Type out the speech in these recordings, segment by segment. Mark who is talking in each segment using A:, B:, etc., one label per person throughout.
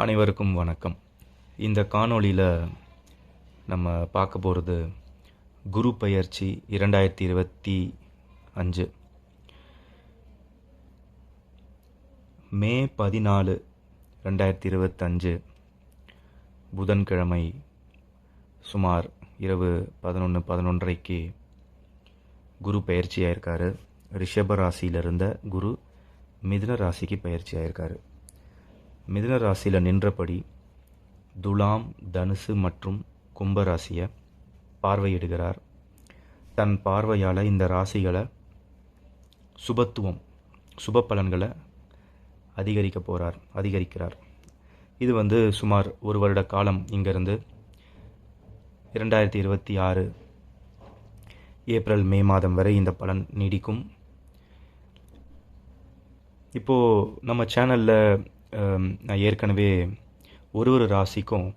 A: அனைவருக்கும் வணக்கம். இந்த காணொளியில் நம்ம பார்க்க போகிறது குரு பயிற்சி இரண்டாயிரத்தி இருபத்தி அஞ்சு. மே பதினாலு ரெண்டாயிரத்தி இருபத்தஞ்சு புதன்கிழமை சுமார் இரவு பதினொன்று பதினொன்றரைக்கு குரு பயிற்சி ஆயிருக்காரு ரிஷப ராசியில் இருந்த குரு மிதுன ராசிக்கு பயிற்சி ஆயிருக்காரு மிதுன ராசியில் நின்றபடி துலாம் தனுசு மற்றும் கும்பராசியை பார்வையிடுகிறார். தன் பார்வையால் இந்த ராசிகளை சுபத்துவம் சுப பலன்களை அதிகரிக்க போகிறார் அதிகரிக்கிறார். இது வந்து சுமார் ஒரு வருட காலம் இங்கேருந்து இரண்டாயிரத்தி இருபத்தி ஆறு ஏப்ரல் மே மாதம் வரை இந்த பலன் நீடிக்கும். இப்போது நம்ம சேனலில் நான் ஏற்கனவே ஒரு ஒரு ராசிக்கும்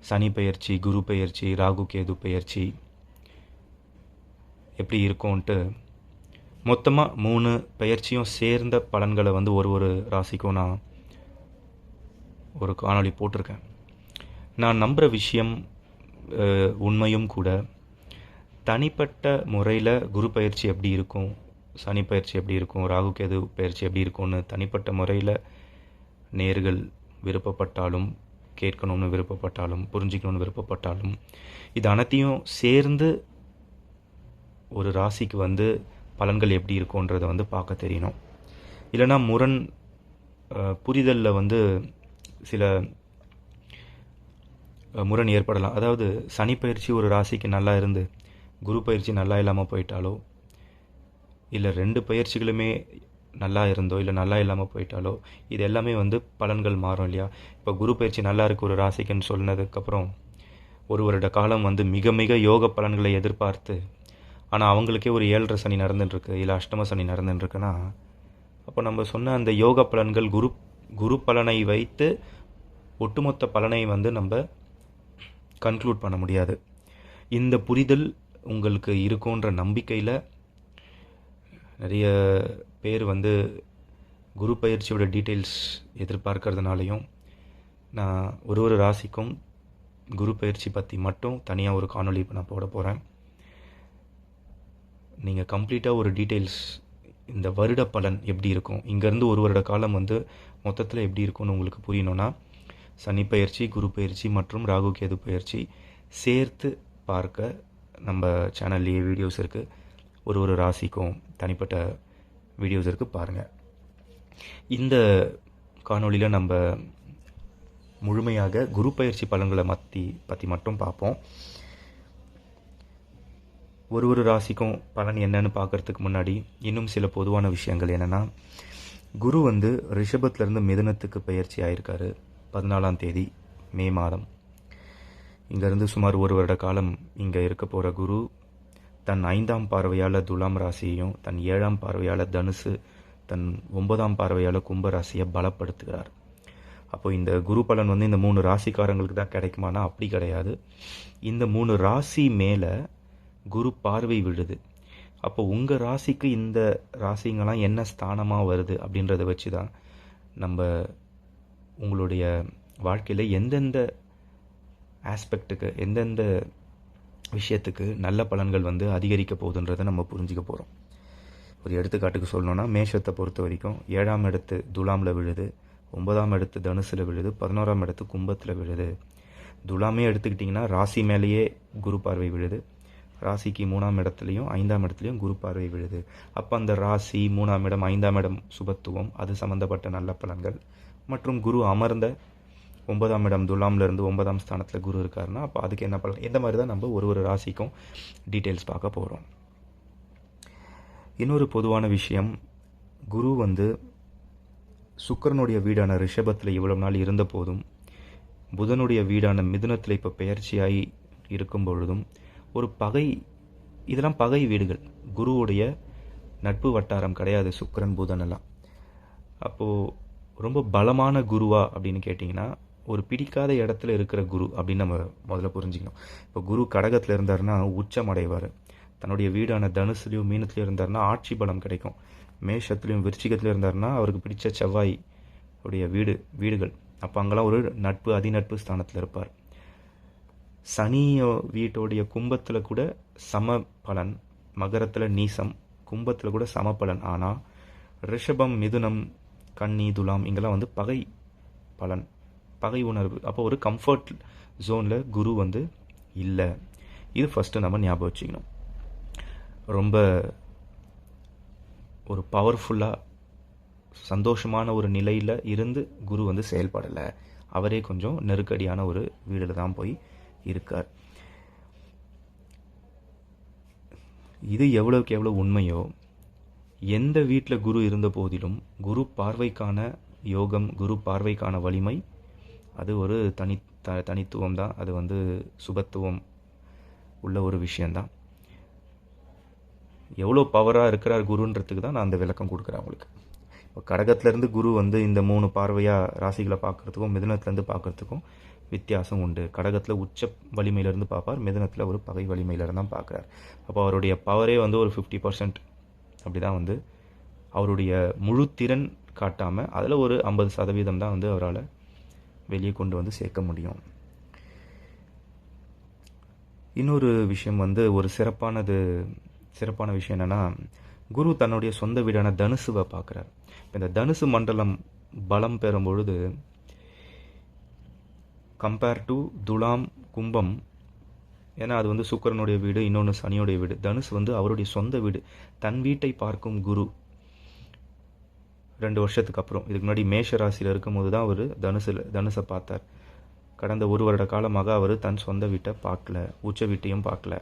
A: சனி பயிற்சி குரு பயிற்சி ராகு கேது பயிற்சி எப்படி இருக்கும்ன்ட்டு மொத்தமாக மூணு பயிற்சியும் சேர்ந்த பலன்களை வந்து ஒரு ஒரு ராசிக்கும் நான் ஒரு காணொளி போட்டிருக்கேன். நான் நம்புகிற விஷயம் உண்மையும் கூட தனிப்பட்ட முறையில் குரு பயிற்சி எப்படி இருக்கும் சனி பயிற்சி எப்படி இருக்கும் ராகு கேது பயிற்சி எப்படி இருக்கும்னு தனிப்பட்ட முறையில் நேர்கள் விருப்பப்பட்டாலும் கேட்கணும்னு விருப்பப்பட்டாலும் புரிஞ்சிக்கணும்னு விருப்பப்பட்டாலும் இது அனைத்தையும் சேர்ந்து ஒரு ராசிக்கு வந்து பலன்கள் எப்படி இருக்கும்ன்றதை வந்து பார்க்க தெரியணும். இல்லைன்னா முரண் புரிதலில் வந்து சில முரண் ஏற்படலாம். அதாவது சனி பயிற்சி ஒரு ராசிக்கு நல்லா இருந்து குரு பயிற்சி நல்லா இல்லாமல் போயிட்டாலோ இல்லை ரெண்டு பயிற்சிகளுமே நல்லா இருந்தோ இல்லை நல்லா இல்லாமல் போயிட்டாலோ இது எல்லாமே வந்து பலன்கள் மாறும் இல்லையா? இப்போ குரு பயிற்சி நல்லா இருக்கு ஒரு ராசிக்குன்னு சொன்னதுக்கப்புறம் ஒரு வருட காலம் வந்து மிக மிக யோக பலன்களை எதிர்பார்த்து ஆனால் அவங்களுக்கே ஒரு ஏழரை சனி நடந்துட்டுருக்கு இல்லை அஷ்டம சனி நடந்துட்டுருக்குன்னா அப்போ நம்ம சொன்ன அந்த யோக பலன்கள் குரு குரு பலனை வைத்து ஒட்டுமொத்த பலனை வந்து நம்ம கன்க்ளூட் பண்ண முடியாது. இந்த புரிதல் உங்களுக்கு இருக்குன்ற நம்பிக்கையில் நிறைய பேர் வந்து குரு பயிற்சியோட டீட்டெயில்ஸ் எதிர்பார்க்கறதுனாலையும் நான் ஒரு ஒரு ராசிக்கும் குரு பயிற்சி பற்றி மட்டும் தனியாக ஒரு காணொளி இப்போ நான் போட போகிறேன் நீங்கள் கம்ப்ளீட்டாக ஒரு டீட்டெயில்ஸ் இந்த வருட பலன் எப்படி இருக்கும்? இங்கேருந்து ஒரு வருட காலம் வந்து மொத்தத்தில் எப்படி இருக்கும்னு உங்களுக்கு புரியணும்னா சனி பயிற்சி குரு பயிற்சி மற்றும் ராகு கேது பயிற்சி சேர்த்து பார்க்க நம்ம சேனல்லையே வீடியோஸ் இருக்குது ஒரு ஒரு ராசிக்கும் தனிப்பட்ட வீடியோஸ் இருக்குது பாருங்கள் இந்த காணொளியில் நம்ம முழுமையாக குரு பயிற்சி பலன்களை மத்தி பற்றி மட்டும் பார்ப்போம். ஒரு ஒரு ராசிக்கும் பலன் என்னன்னு பார்க்கறதுக்கு முன்னாடி இன்னும் சில பொதுவான விஷயங்கள் என்னென்னா குரு வந்து ரிஷபத்துலேருந்து மிதனத்துக்கு பயிற்சி ஆயிருக்காரு பதினாலாம் தேதி மே மாதம். இங்கேருந்து சுமார் ஒரு வருட காலம் இங்கே இருக்க போகிற குரு தன் ஐந்தாம் பார்வையால் துலாம் ராசியையும் தன் ஏழாம் பார்வையால் தனுசு தன் ஒன்பதாம் பார்வையால் கும்ப ராசியை பலப்படுத்துகிறார். அப்போ இந்த குரு பலன் வந்து இந்த மூணு ராசிக்காரங்களுக்கு தான் கிடைக்குமானா? அப்படி கிடையாது. இந்த மூணு ராசி மேலே குரு பார்வை விழுது. அப்போ உங்கள் ராசிக்கு இந்த ராசிங்கெல்லாம் என்ன ஸ்தானமாக வருது அப்படின்றத வச்சு தான் நம்ம உங்களுடைய வாழ்க்கையில் எந்தெந்த ஆஸ்பெக்ட்டுக்கு எந்தெந்த விஷயத்துக்கு நல்ல பலன்கள் வந்து அதிகரிக்க போகுதுன்றதை நம்ம புரிஞ்சுக்க போகிறோம் ஒரு எடுத்துக்காட்டுக்கு சொல்லணும்னா மேஷத்தை பொறுத்த வரைக்கும் ஏழாம் இடத்து துலாமில் விழுது ஒன்பதாம் இடத்து தனுசில் விழுது பதினோராம் இடத்து கும்பத்தில் விழுது. துலாமே எடுத்துக்கிட்டிங்கன்னா ராசி மேலேயே குரு பார்வை விழுது. ராசிக்கு மூணாம் இடத்துலையும் ஐந்தாம் இடத்துலையும் குரு பார்வை விழுது. அப்போ அந்த ராசி மூணாம் இடம் ஐந்தாம் இடம் சுபத்துவம் அது சம்மந்தப்பட்ட நல்ல பலன்கள். மற்றும் குரு அமர்ந்த ஒன்பதாம் இடம் துலாம்லேருந்து ஒன்பதாம் ஸ்தானத்தில் குரு இருக்காருன்னா அப்போ அதுக்கு என்ன பலன்? இந்த மாதிரி தான் நம்ம ஒரு ஒரு ராசிக்கும் டீட்டெயில்ஸ் பார்க்க போகிறோம் இன்னொரு பொதுவான விஷயம் குரு வந்து சுக்கிரனுடைய வீடான ரிஷபத்தில் இவ்வளவு நாள் இருந்த போதும் புதனுடைய வீடான மிதுனத்தில் இப்போ பெயர்ச்சியாகி இருக்கும் பொழுதும் ஒரு பகை இதெல்லாம் பகை வீடுகள். குருவுடைய நட்பு வட்டாரம் கிடையாது சுக்கரன் புதன் எல்லாம். அப்போது ரொம்ப பலமான குருவா அப்படின்னு கேட்டிங்கன்னா ஒரு பிடிக்காத இடத்துல இருக்கிற குரு அப்படின்னு நம்ம முதல்ல புரிஞ்சுக்கணும். இப்போ குரு கடகத்தில் இருந்தாருன்னா உச்சம் அடைவார். தன்னுடைய வீடான தனுசுலையும் மீனத்துலையும் இருந்தாருன்னா ஆட்சி பலம் கிடைக்கும். மேஷத்துலையும் விருச்சிகத்துலையும் இருந்தாருன்னா அவருக்கு பிடிச்ச செவ்வாய் உடைய வீடு வீடுகள். அப்போ அங்கெல்லாம் ஒரு நட்பு அதிநட்பு ஸ்தானத்தில் இருப்பார். சனி வீட்டோடைய கும்பத்தில் கூட சம பலன் மகரத்தில் நீசம் கும்பத்தில் கூட சம பலன் ஆனால் ரிஷபம் மிதுனம் கன்னி துலாம் இங்கெல்லாம் வந்து பகை பலன். பகை உணர்வு. அப்போ ஒரு கம்ஃபர்ட் ஜோனில் குரு வந்து இல்லை. இது ஃபஸ்ட்டு நம்ம ஞாபகம் வச்சுக்கணும். ரொம்ப ஒரு பவர்ஃபுல்லாக சந்தோஷமான ஒரு நிலையில் இருந்து குரு வந்து செயல்படலை. அவரே கொஞ்சம் நெருக்கடியான ஒரு வீடில் தான் போய் இருக்கார். இது எவ்வளோக்கு எவ்வளோ உண்மையோ எந்த வீட்டில் குரு இருந்த போதிலும் குரு பார்வைக்கான யோகம் குரு பார்வைக்கான வலிமை அது ஒரு தனி த தனித்துவம் தான் அது வந்து சுபத்துவம் உள்ள ஒரு விஷயந்தான் எவ்வளோ பவராக இருக்கிறார் குருன்றதுக்கு தான் நான் அந்த விளக்கம் கொடுக்குறேன் உங்களுக்கு இப்போ கடகத்துலேருந்து குரு வந்து இந்த மூணு பார்வையாக ராசிகளை பார்க்குறதுக்கும் மிதனத்துலேருந்து பார்க்குறதுக்கும் வித்தியாசம் உண்டு. கடகத்தில் உச்ச வலிமையிலேருந்து பார்ப்பார் மிதனத்தில் ஒரு பகை வலிமையிலேருந்து தான் பார்க்குறார். அப்போ அவருடைய பவரே வந்து ஒரு ஃபிஃப்டி பர்சன்ட் அப்படி தான் வந்து அவருடைய முழு திறன் காட்டாமல் அதில் ஒரு ஐம்பது சதவீதம் தான் வந்து அவரால் வெளியே கொண்டு வந்து சேர்க்க முடியும். இன்னொரு விஷயம் வந்து ஒரு சிறப்பானது சிறப்பான விஷயம் என்னென்னா குரு தன்னுடைய சொந்த வீடான தனுசுவை பார்க்குறார். இந்த தனுசு மண்டலம் பலம் பெறும் பொழுது கம்பேர் டு துலாம் கும்பம் ஏன்னா அது வந்து சுக்கரனுடைய வீடு இன்னொன்று சனியோடைய வீடு. தனுஷ் வந்து அவருடைய சொந்த வீடு தன் வீட்டை பார்க்கும் குரு. ரெண்டு வருஷத்துக்கு அப்புறம். இதுக்கு முன்னாடி மேஷ ராசியில் இருக்கும்போது தான் அவர் தனுசில் தனுசை பார்த்தார். கடந்த ஒரு வருட காலமாக அவர் தன் சொந்த வீட்டை பார்க்கல உச்ச வீட்டையும் பார்க்கல.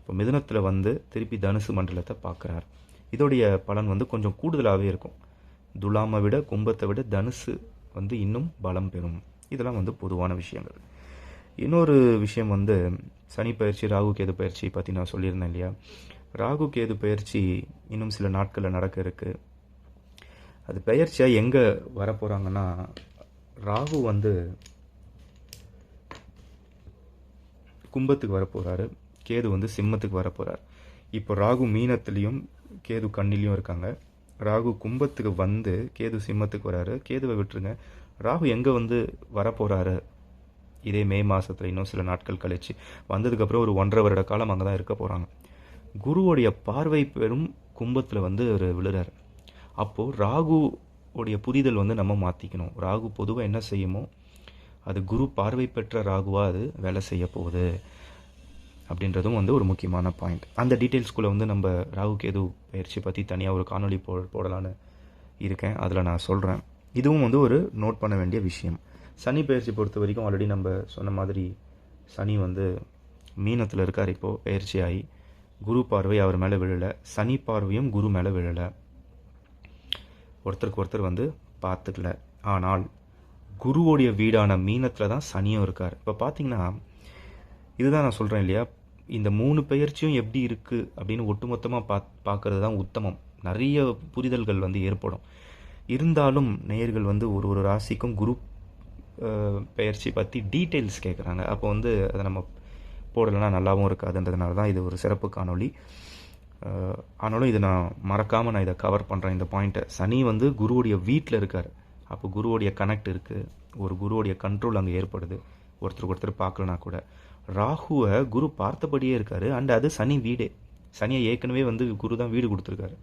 A: இப்போ மிதுனத்தில் வந்து திருப்பி தனுசு மண்டலத்தை பார்க்குறார். இதோடைய பலன் வந்து கொஞ்சம் கூடுதலாகவே இருக்கும். துலாமை விட கும்பத்தை விட தனுசு வந்து இன்னும் பலம் பெறும். இதெல்லாம் வந்து பொதுவான விஷயங்கள். இன்னொரு விஷயம் வந்து சனி பயிற்சி ராகு கேது பயிற்சி பற்றி நான் சொல்லியிருந்தேன் இல்லையா? ராகு கேது பயிற்சி இன்னும் சில நாட்களில் நடக்க இருக்குது அது பெயர்ச்சியாக எங்கே வரப்போகிறாங்கன்னா ராகு வந்து கும்பத்துக்கு வரப்போகிறாரு கேது வந்து சிம்மத்துக்கு வரப்போகிறார் இப்போ ராகு மீனத்துலேயும் கேது கண்ணிலையும் இருக்காங்க. ராகு கும்பத்துக்கு வந்து கேது சிம்மத்துக்கு வராரு. கேதுவை விட்டுருங்க. ராகு எங்கே வந்து வரப்போகிறாரு இதே மே மாதத்தில் இன்னும் சில நாட்கள் கழிச்சு. வந்ததுக்கப்புறம் ஒரு ஒன்றரை வருட காலம் அங்கே தான் இருக்க போகிறாங்க குருவோடைய பார்வை பெரும் கும்பத்தில் வந்து அவர் விழுறாரு. அப்போது ராகு உடைய புரிதல் வந்து நம்ம மாற்றிக்கணும் ராகு பொதுவாக என்ன செய்யுமோ அது குரு பார்வை பெற்ற ராகுவாக அது வேலை செய்ய போகுது அப்படின்றதும் வந்து ஒரு முக்கியமான பாயிண்ட் அந்த டீட்டெயில்ஸ்குள்ளே வந்து நம்ம ராகு கேது பயிற்சி பற்றி தனியாக ஒரு காணொலி போ போடலான்னு இருக்கேன். அதில் நான் சொல்கிறேன் இதுவும் வந்து ஒரு நோட் பண்ண வேண்டிய விஷயம். சனி பயிற்சி பொறுத்த வரைக்கும் ஆல்ரெடி நம்ம சொன்ன மாதிரி சனி வந்து மீனத்தில் இருக்கார். இப்போது பயிற்சி ஆகி குரு பார்வை அவர் மேலே விழலை. சனி பார்வையும் குரு மேலே விழலை. ஒருத்தருக்கு ஒருத்தர் வந்து பார்த்துக்கல. ஆனால் குருவோடைய வீடான மீனத்தில் தான் சனியும் இருக்கார். இப்போ பார்த்தீங்கன்னா இதுதான் நான் சொல்கிறேன் இல்லையா? இந்த மூணு பெயர்ச்சியும் எப்படி இருக்குது அப்படின்னு ஒட்டுமொத்தமாக பா பார்க்கறது தான் உத்தமம். நிறைய புரிதல்கள் வந்து ஏற்படும். இருந்தாலும் நேயர்கள் வந்து ஒரு ஒரு ராசிக்கும் குரு பெயர்ச்சி பற்றி டீட்டெயில்ஸ் கேட்குறாங்க அப்போ வந்து அதை நம்ம போடலைன்னா நல்லாவும் இருக்காதுன்றதுனால தான் இது ஒரு சிறப்பு காணொளி. ஆனாலும் இதை நான் மறக்காமல் நான் இதை கவர் பண்ணுறேன் இந்த பாயிண்ட்டை சனி வந்து குருவுடைய வீட்டில் இருக்கார். அப்போ குருவுடைய கனெக்ட் இருக்குது ஒரு குருவுடைய கண்ட்ரோல் அங்கே ஏற்படுது. ஒருத்தருக்கு ஒருத்தர் பார்க்கலனா கூட. ராகுவை குரு பார்த்தபடியே இருக்கார். அண்ட் அது சனி வீடே. சனியை ஏற்கனவே வந்து குரு தான் வீடு கொடுத்துருக்காரு.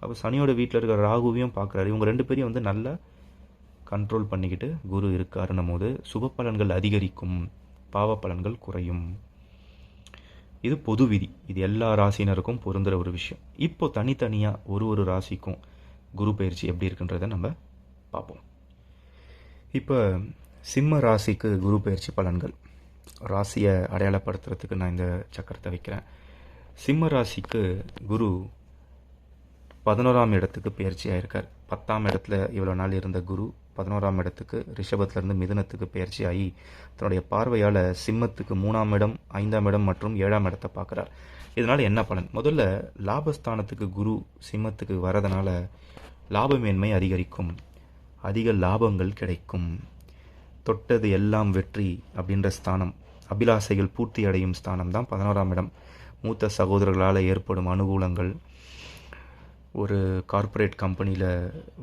A: அப்போ சனியோட வீட்டில் இருக்கிற ராகுவையும் பார்க்குறாரு. இவங்க ரெண்டு பேரையும் வந்து நல்லா கண்ட்ரோல் பண்ணிக்கிட்டு குரு இருக்காருன்னும் போது சுப பலன்கள் அதிகரிக்கும். பாவ பலன்கள் குறையும். இது பொது விதி இது எல்லா ராசினருக்கும் பொருந்துகிற ஒரு விஷயம். இப்போ தனித்தனியாக ஒரு ஒரு ராசிக்கும் குரு பயிற்சி எப்படி இருக்குன்றதை நம்ம பார்ப்போம். இப்போ சிம்ம ராசிக்கு குரு பயிற்சி பலன்கள். ராசியை அடையாளப்படுத்துறதுக்கு நான் இந்த சக்கரத்தை வைக்கிறேன். சிம்ம ராசிக்கு குரு பதினோராம் இடத்துக்கு பயிற்சியாக இருக்கார் பத்தாம் இடத்துல இவ்வளோ நாள் இருந்த குரு பதினோராம் இடத்துக்கு ரிஷபத்திலிருந்து மிதுனத்துக்கு பயிற்சியாகி தன்னுடைய பார்வையால் சிம்மத்துக்கு மூணாம் இடம் ஐந்தாம் இடம் மற்றும் ஏழாம் இடத்தை பார்க்குறார். இதனால் என்ன பலன்? முதல்ல லாபஸ்தானத்துக்கு குரு சிம்மத்துக்கு வரதுனால லாபமேன்மை அதிகரிக்கும். அதிக லாபங்கள் கிடைக்கும். தொட்டது எல்லாம் வெற்றி அப்படின்ற ஸ்தானம். அபிலாசைகள் பூர்த்தி அடையும் ஸ்தானம் தான் பதினோராம் இடம். மூத்த சகோதரர்களால் ஏற்படும் அனுகூலங்கள் ஒரு கார்ப்பரேட் கம்பெனியில்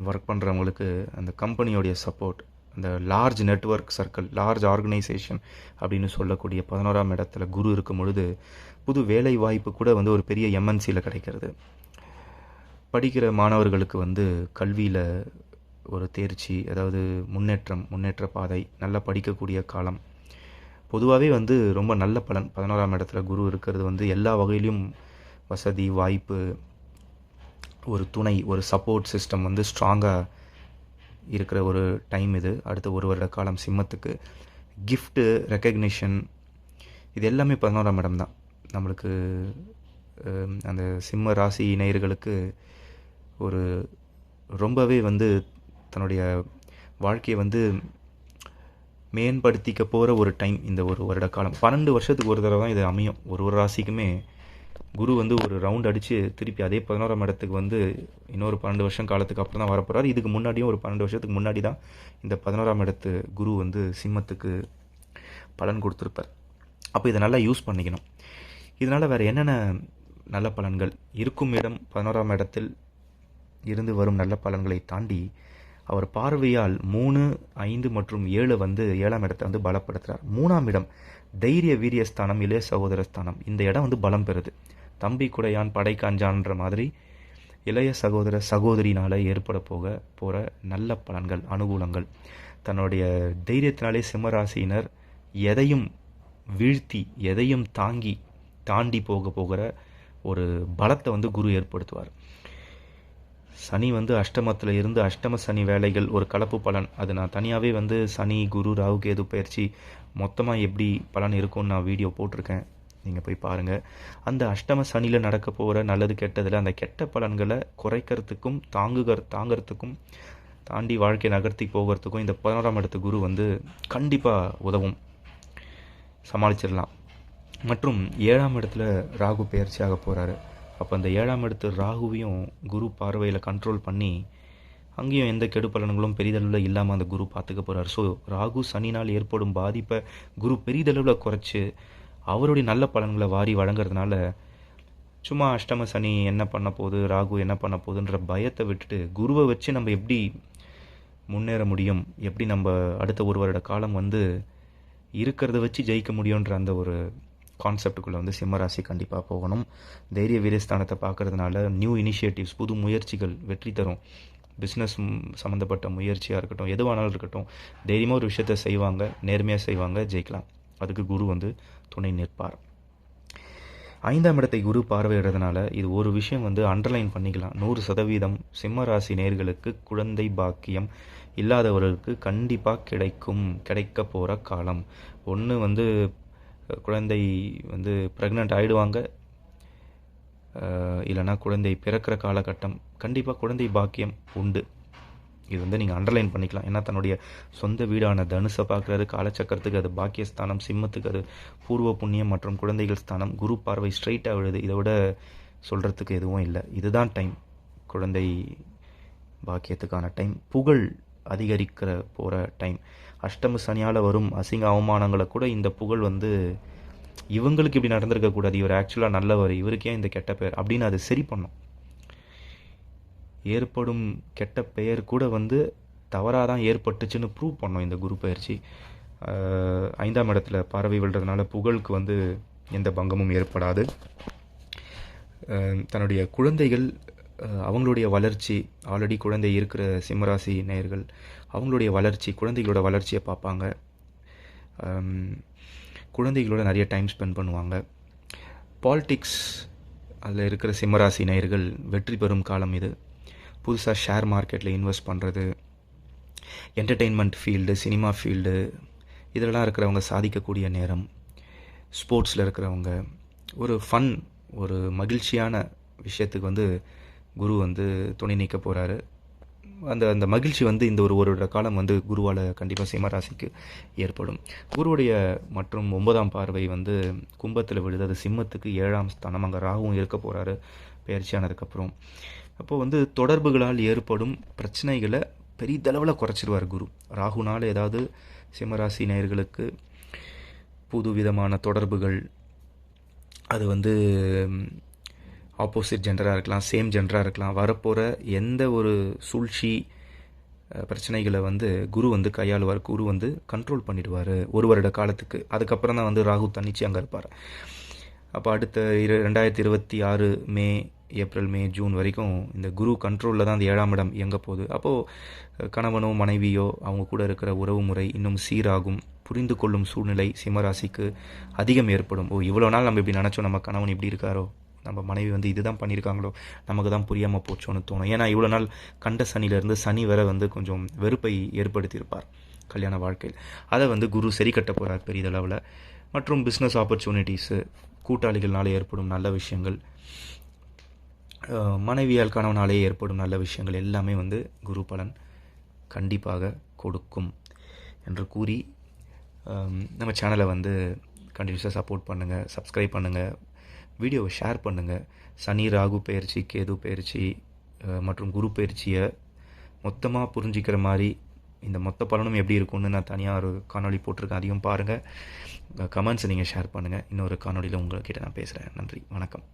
A: ஒர்க் பண்ணுறவங்களுக்கு அந்த கம்பெனியோடைய சப்போர்ட் அந்த large network circle large organisation அப்படின்னு சொல்லக்கூடிய பதினோராம் இடத்துல குரு இருக்கும் பொழுது புது வேலை வாய்ப்பு கூட வந்து ஒரு பெரிய எம்என்சியில் கிடைக்கிறது. படிக்கிற மாணவர்களுக்கு வந்து கல்வியில் ஒரு தேர்ச்சி அதாவது முன்னேற்றம் முன்னேற்ற பாதை நல்லா படிக்கக்கூடிய காலம். பொதுவாகவே வந்து ரொம்ப நல்ல பலன். பதினோராம் இடத்துல குரு இருக்கிறது வந்து எல்லா வகையிலும் வசதி வாய்ப்பு ஒரு துணை ஒரு சப்போர்ட் சிஸ்டம் வந்து ஸ்ட்ராங்காக இருக்கிற ஒரு டைம் இது. அடுத்த ஒரு வருட காலம் சிம்மத்துக்கு. கிஃப்ட்டு ரெக்கக்னிஷன் இது எல்லாமே பதினோராம் இடம் தான். நம்மளுக்கு அந்த சிம்ம ராசி நேயர்களுக்கு ஒரு ரொம்பவே வந்து தன்னுடைய வாழ்க்கையை வந்து மேம்படுத்திக்க போகிற ஒரு டைம் இந்த ஒரு வருட காலம். பன்னெண்டு வருஷத்துக்கு ஒரு தடவை தான் இது அமையும். ஒரு ஒரு ராசிக்குமே குரு வந்து ஒரு ரவுண்ட் அடித்து திருப்பி அதே பதினோராம் இடத்துக்கு வந்து இன்னொரு பன்னெண்டு வருஷம் காலத்துக்கு அப்புறம் தான் வரப்போகிறார் இதுக்கு முன்னாடியும் ஒரு பன்னெண்டு வருஷத்துக்கு முன்னாடி தான் இந்த பதினோராம் இடத்து குரு வந்து சிம்மத்துக்கு பலன் கொடுத்துருப்பார். அப்போ இதை நல்லா யூஸ் பண்ணிக்கணும். இதனால் வேறு என்னென்ன நல்ல பலன்கள்? இருக்கும் இடம் பதினோராம் இடத்தில் இருந்து வரும் நல்ல பலன்களை தாண்டி அவர் பார்வையால் மூணு ஐந்து மற்றும் ஏழு வந்து ஏழாம் இடத்தை வந்து பலப்படுத்துகிறார் மூணாம் இடம் தைரிய வீரியஸ்தானம் இளைய சகோதரஸ்தானம். இந்த இடம் வந்து பலம் பெறுது. தம்பி குடையான் படைக்காஞ்சான்ற மாதிரி இளைய சகோதர சகோதரினால் ஏற்பட போக போகிற நல்ல பலன்கள் அனுகூலங்கள். தன்னுடைய தைரியத்தினாலே சிம்மராசியினர் எதையும் வீழ்த்தி எதையும் தாங்கி தாண்டி போக போகிற ஒரு பலத்தை வந்து குரு ஏற்படுத்துவார். சனி வந்து அஷ்டமத்தில் இருந்து அஷ்டம சனி வேலைகள் ஒரு கலப்பு பலன். அது நான் தனியாகவே வந்து சனி குரு ராகு கேது பயிற்சி மொத்தமாக எப்படி பலன் இருக்கும்னு நான் வீடியோ போட்டிருக்கேன். நீங்கள் போய் பாருங்கள் அந்த அஷ்டம சனியில் நடக்க போகிற நல்லது கெட்டதில் அந்த கெட்ட பலன்களை குறைக்கிறதுக்கும் தாங்குகிற தாங்கிறதுக்கும் தாண்டி வாழ்க்கை நகர்த்தி போகிறதுக்கும் இந்த பதினோராம் இடத்து குரு வந்து கண்டிப்பாக உதவும். சமாளிச்சிடலாம். மற்றும் ஏழாம் இடத்துல ராகு பயிற்சியாக போகிறாரு அப்போ அந்த ஏழாம் இடத்து ராகுவையும் குரு பார்வையில் கண்ட்ரோல் பண்ணி அங்கேயும் எந்த கெடு பலன்களும் பெரிதளவில் இல்லாமல் அந்த குரு பார்த்துக்க போகிறார் ஸோ ராகு சனினால் ஏற்படும் பாதிப்பை குரு பெரிதளவில் குறைச்சி அவருடைய நல்ல பலன்களை வாரி வழங்குறதுனால சும்மா அஷ்டம சனி என்ன பண்ண போகுது ராகு என்ன பண்ண போகுதுன்ற பயத்தை விட்டுட்டு குருவை வச்சு நம்ம எப்படி முன்னேற முடியும் எப்படி நம்ம அடுத்த ஒரு வருட காலம் வந்து இருக்கிறத வச்சு ஜெயிக்க முடியுன்ற அந்த ஒரு கான்செப்டுக்குள்ளே வந்து சிம்மராசி கண்டிப்பாக போகணும். தைரிய வீரஸ்தானத்தை பார்க்குறதுனால நியூ இனிஷியேட்டிவ்ஸ் புது முயற்சிகள் வெற்றி தரும். பிஸ்னஸ் சம்மந்தப்பட்ட முயற்சியாக இருக்கட்டும் எதுவானாலும் இருக்கட்டும் தைரியமாக ஒரு விஷயத்தை செய்வாங்க நேர்மையாக செய்வாங்க ஜெயிக்கலாம். அதுக்கு குரு வந்து துணை நிற்பார். ஐந்தாம் இடத்தை குரு பார்வையிடுறதுனால இது ஒரு விஷயம் வந்து அண்டர்லைன் பண்ணிக்கலாம். நூறு சதவீதம் சிம்ம ராசி நேர்களுக்கு குழந்தை பாக்கியம் இல்லாதவர்களுக்கு கண்டிப்பாக கிடைக்கும் கிடைக்க போகிற காலம். ஒன்று வந்து குழந்தை வந்து ப்ரெக்னென்ட் ஆகிடுவாங்க இல்லைனா குழந்தை பிறக்கிற காலகட்டம். கண்டிப்பாக குழந்தை பாக்கியம் உண்டு. இது வந்து நீங்கள் அண்டர்லைன் பண்ணிக்கலாம். ஏன்னா தன்னுடைய சொந்த வீடான தனுசை பார்க்குறது காலச்சக்கரத்துக்கு அது பாக்கியஸ்தானம் சிம்மத்துக்கு அது பூர்வ புண்ணியம் மற்றும் குழந்தைகள் ஸ்தானம் குரு பார்வை ஸ்ட்ரைட்டாக விழுது. இதை விட சொல்கிறதுக்கு எதுவும் இல்லை. இதுதான் டைம் குழந்தை பாக்கியத்துக்கான டைம் புகழ் அதிகரிக்கிற போகிற டைம் அஷ்டம சனியால் வரும் அசிங்க அவமானங்களை கூட இந்த புகழ் வந்து இவங்களுக்கு இப்படி நடந்திருக்கக்கூடாது. இவர் ஆக்சுவலாக நல்லவர். இவருக்கே இந்த கெட்ட பேர் அப்படின்னு அது சரி பண்ணும் ஏற்படும் கெட்ட பெயர் கூட வந்து தவறாக தான் ஏற்பட்டுச்சுன்னு ப்ரூவ் பண்ணோம் இந்த குரு பயிற்சி. ஐந்தாம் இடத்துல பார்வை விழுறதுனால புகழுக்கு வந்து எந்த பங்கமும் ஏற்படாது. தன்னுடைய குழந்தைகள் அவங்களுடைய வளர்ச்சி ஆல்ரெடி குழந்தை இருக்கிற சிம்மராசி நேயர்கள் அவங்களுடைய வளர்ச்சி குழந்தைகளோட வளர்ச்சியை பார்ப்பாங்க. குழந்தைகளோட நிறைய டைம் ஸ்பெண்ட் பண்ணுவாங்க. பாலிட்டிக்ஸ் அதில் இருக்கிற சிம்மராசி நேயர்கள் வெற்றி பெறும் காலம் இது. புதுசாக ஷேர் மார்க்கெட்டில் இன்வெஸ்ட் பண்ணுறது என்டர்டெயின்மெண்ட் ஃபீல்டு சினிமா ஃபீல்டு இதிலலாம் இருக்கிறவங்க சாதிக்கக்கூடிய நேரம் ஸ்போர்ட்ஸில் இருக்கிறவங்க ஒரு ஃபன் ஒரு மகிழ்ச்சியான விஷயத்துக்கு வந்து குரு வந்து துணை நீக்க போகிறாரு அந்த அந்த மகிழ்ச்சி வந்து இந்த ஒரு ஒரு காலம் வந்து குருவால் கண்டிப்பாக சிம்மராசிக்கு ஏற்படும். குருவுடைய மற்றும் ஒன்பதாம் பார்வை வந்து கும்பத்தில் விழுது அது சிம்மத்துக்கு ஏழாம் ஸ்தானம். அங்கே ராகுவும் இருக்க போகிறாரு பயிற்சியானதுக்கப்புறம் அப்போது வந்து தொடர்புகளால் ஏற்படும் பிரச்சனைகளை பெரிதளவில் குறைச்சிடுவார் குரு. ராகுனால் ஏதாவது சிம்மராசி நேயர்களுக்கு புது விதமான தொடர்புகள் அது வந்து ஆப்போசிட் ஜெண்டராக இருக்கலாம் சேம் ஜெண்டராக இருக்கலாம் வரப்போகிற எந்த ஒரு சூழ்ச்சி பிரச்சனைகளை வந்து குரு வந்து கையாளுவார் குரு வந்து கண்ட்ரோல் பண்ணிடுவார் ஒரு வருட காலத்துக்கு. அதுக்கப்புறம் தான் வந்து ராகு தன்னிச்சு அங்கே இருப்பார். அப்போ அடுத்த இரு ரெண்டாயிரத்தி இருபத்தி ஆறு மே ஏப்ரல் மே ஜூன் வரைக்கும் இந்த குரு கண்ட்ரோலில் தான் அந்த ஏழாம் இடம் இயங்க போகுது. அப்போது கணவனோ மனைவியோ அவங்க கூட இருக்கிற உறவு முறை இன்னும் சீராகும் புரிந்து கொள்ளும் சூழ்நிலை சிம்மராசிக்கு அதிகம் ஏற்படும். ஓ இவ்வளோ நாள் நம்ம இப்படி நினச்சோம் நம்ம கணவன் இப்படி இருக்காரோ? நம்ம மனைவி வந்து இதுதான் பண்ணியிருக்காங்களோ? நமக்கு தான் புரியாமல் போச்சோன்னு தோணும். ஏன்னா இவ்வளோ நாள் கண்ட சனியிலேருந்து சனி வரை வந்து கொஞ்சம் வெறுப்பை ஏற்படுத்தியிருப்பார் கல்யாண வாழ்க்கையில். அதை வந்து குரு சரி கட்ட போகிறார் பெரிதளவில் மற்றும் பிஸ்னஸ் ஆப்பர்ச்சுனிட்டிஸு கூட்டாளிகள்னால ஏற்படும் நல்ல விஷயங்கள். மனைவியால் கணவனாலே ஏற்படும் நல்ல விஷயங்கள் எல்லாமே வந்து குரு பலன் கண்டிப்பாக கொடுக்கும் என்று கூறி நம்ம சேனலை வந்து கண்டினியூஸாக சப்போர்ட் பண்ணுங்கள் சப்ஸ்கிரைப் பண்ணுங்கள் வீடியோவை ஷேர் பண்ணுங்கள் சனி ராகு பயிற்சி கேது பயிற்சி மற்றும் குரு பயிற்சியை மொத்தமாக புரிஞ்சிக்கிற மாதிரி இந்த மொத்த பலனும் எப்படி இருக்கும்னு நான் தனியாக ஒரு காணொளி போட்டிருக்கேன். அதையும் பாருங்கள் கமெண்ட்ஸை நீங்கள் ஷேர் பண்ணுங்கள் இன்னொரு காணொளியில் உங்கள்கிட்ட நான் பேசுகிறேன் நன்றி. வணக்கம்.